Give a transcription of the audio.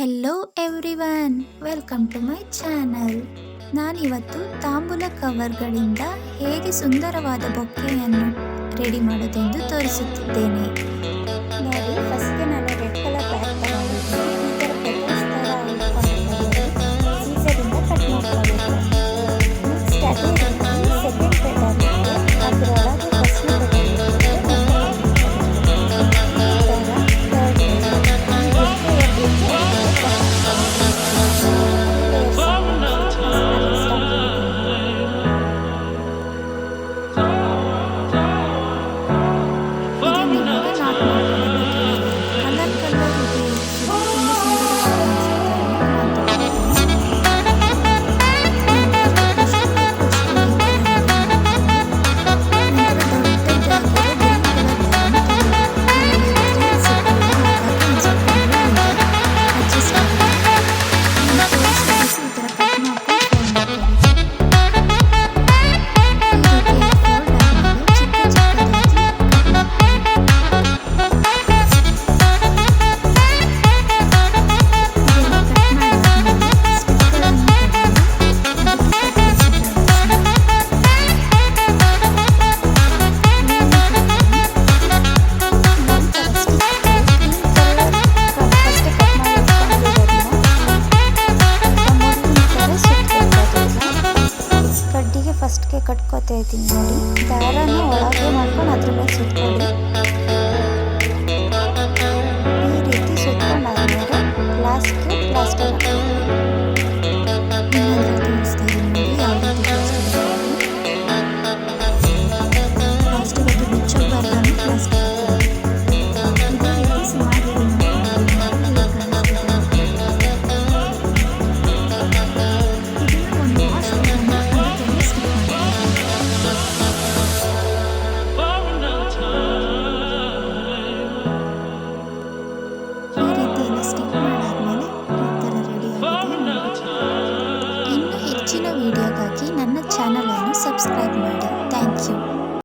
Hello everyone welcome to my channel ನಾನಿವತ್ತು ತಾಂಬೂಲ ಕವರ್ಗಳಿಂದ ಹೇಗೆ ಸುಂದರವಾದ ಬೊಕ್ಕೆಯನ್ನು ರೆಡಿ ಮಾಡೋದೆಂದು ತೋರಿಸುತ್ತಿದ್ದೇನೆ. ಕಟ್ಕೋತಾ ಇದ್ದೀನಿ ನೋಡಿ ದಾರನ ಒಳಗೆ ಹೆಚ್ಚಿನ ವಿಡಿಯೋಗಾಗಿ ನನ್ನ ಚಾನಲನ್ನು ಸಬ್ಸ್ಕ್ರೈಬ್ ಮಾಡಿ. Thank you.